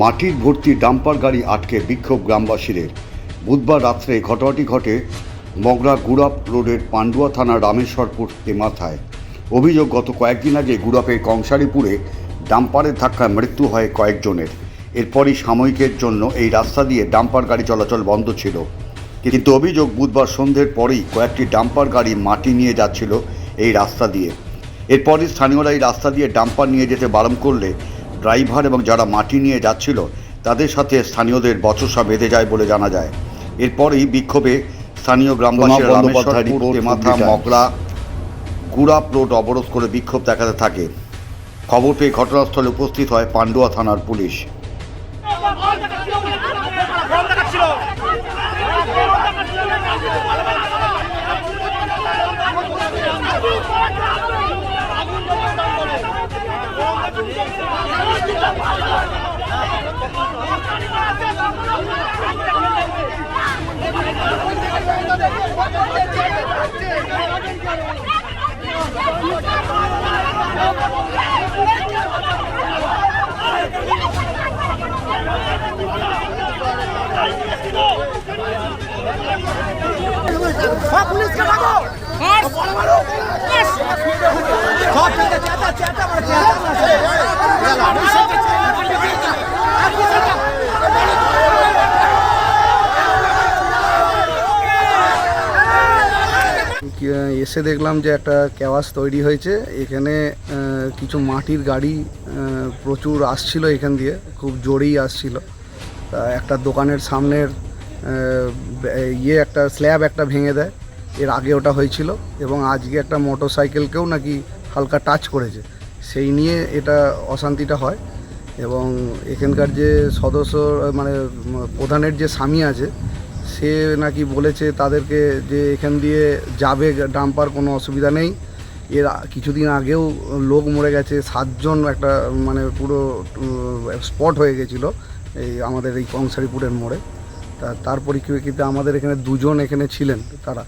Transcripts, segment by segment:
মাটির ভর্তি ডাম্পার গাড়ি আটকে বিক্ষোভ গ্রামবাসীদের। বুধবার রাত্রে ঘটনাটি ঘটে মগরা গুড়াপ রোডের পান্ডুয়া থানার রামেশ্বরপুর মাথায়। অভিযোগ, গত কয়েকদিন আগে গুড়াপের কংসারীপুরে ডাম্পারের ধাক্কায় মৃত্যু হয় কয়েকজনের। এরপরই সাময়িকের জন্য এই রাস্তা দিয়ে ডাম্পার গাড়ি চলাচল বন্ধ ছিল। কিন্তু অভিযোগ, বুধবার সন্ধ্যের পরেই কয়েকটি ডাম্পার গাড়ি মাটি নিয়ে যাচ্ছিল এই রাস্তা দিয়ে। এরপরই স্থানীয়রা এই রাস্তা দিয়ে ডাম্পার নিয়ে যেতে বারণ করলে ড্রাইভার এবং যারা মাটি নিয়ে যাচ্ছিল তাদের সাথে স্থানীয়দের বচসা বেঁধে যায় বলে জানা যায়। এরপরেই বিক্ষোভে স্থানীয় গ্রামবাসীরা মগলা রামেশ্বরপুর মাথা গুড়াপ রোড অবরোধ করে বিক্ষোভ দেখাতে থাকে। খবর পেয়ে ঘটনাস্থলে উপস্থিত হয় পান্ডুয়া থানার পুলিশ। পুলিশকে ডাকো বড় বড় সব চেঁচা চেঁচা চেঁচা মানে কি- এসে দেখলাম যে একটা ক্যাওয়াস তৈরি হয়েছে। এখানে কিছু মাটির গাড়ি প্রচুর আসছিল এখান দিয়ে, খুব জোরেই আসছিল। একটা দোকানের সামনের ইয়ে একটা স্ল্যাব একটা ভেঙে দেয়। এর আগে ওটা হয়েছিল এবং আজকে একটা মোটর সাইকেলকেও নাকি হালকা টাচ করেছে। সেই নিয়ে এটা অশান্তিটা হয় এবং এখানকার যে সদস্য মানে প্রধানের যে স্বামী আছে সে নাকি বলেছে তাদেরকে যে এখান দিয়ে যাবে, ডাম্পার কোনো অসুবিধা নেই। এর কিছুদিন আগেও লোক মরে গেছে, সাতজন একটা মানে পুরো স্পট হয়ে গেছিল এই আমাদের এই কংসারিপুরের মোড়ে। তা, তার পরিপ্রেক্ষিতে আমাদের এখানে দুজন এখানে ছিলেন তারা।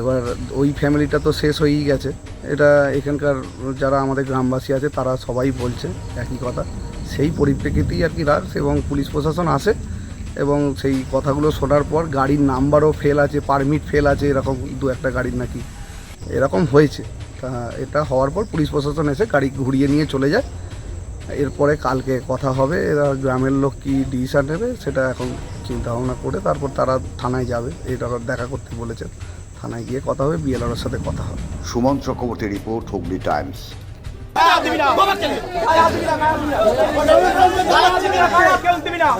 এবার ওই ফ্যামিলিটা তো শেষ হয়েই গেছে। এটা এখানকার যারা আমাদের গ্রামবাসী আছে, তারা সবাই বলছে একই কথা। সেই পরিপ্রেক্ষিতেই আর কি রাস এবং পুলিশ প্রশাসন আসে। এবং সেই কথাগুলো শোনার পর গাড়ির নাম্বারও ফেল আছে পারমিট ফেল আছে এরকম দু একটা গাড়ির নাকি। এরকম হয়েছে। তা এটা হওয়ার পর পুলিশ প্রশাসন এসে গাড়ি ঘুরিয়ে নিয়ে চলে যায়। এরপরে কালকে কথা হবে এরা গ্রামের লোক কী ডিসিশন নেবে সেটা এখন চিন্তা ভাবনা করে তারপর তারা থানায় যাবে। এটা দেখা করতে বলেছেন থানায় গিয়ে কথা হবে বিএলআর সাথে কথা হবে। Suman Chakraborty report Hooghly Times. না।